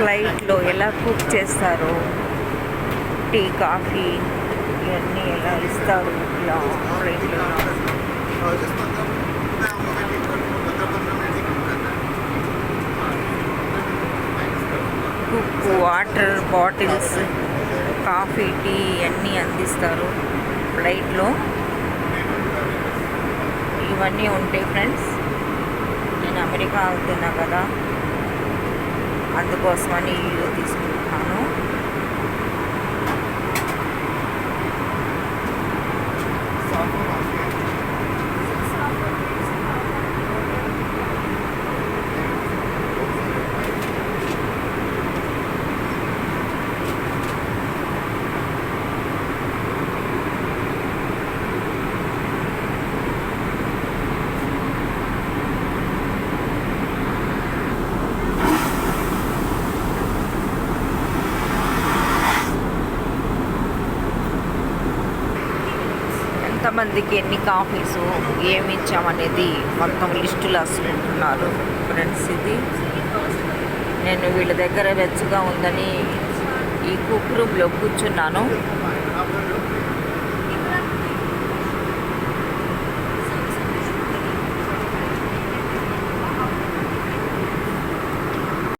ఫ్లైట్లో ఎలా కుక్ చేస్తారు టీ కాఫీ ఇవన్నీ ఎలా ఇస్తారు ఇలా ఫ్లైట్లో? Coke water bottles coffee tea అన్నీ అందిస్తారు ఫ్లైట్లో. ఇవన్నీ ఉంటాయి ఫ్రెండ్స్ నేను అమెరికా అవుతున్నా కదా అందుకోసమని ఈ వీడియో తీసుకుంటున్నాను. ఎంతమందికి ఎన్ని కాఫీస్ ఏమి ఇచ్చామనేది మొత్తం లిస్టులు రాసుకుంటున్నారు ఫ్రెండ్స్ ఇది. నేను వీళ్ళ దగ్గర వెచ్చగా ఉందని ఈ కుక్ రూమ్లో కూర్చున్నాను.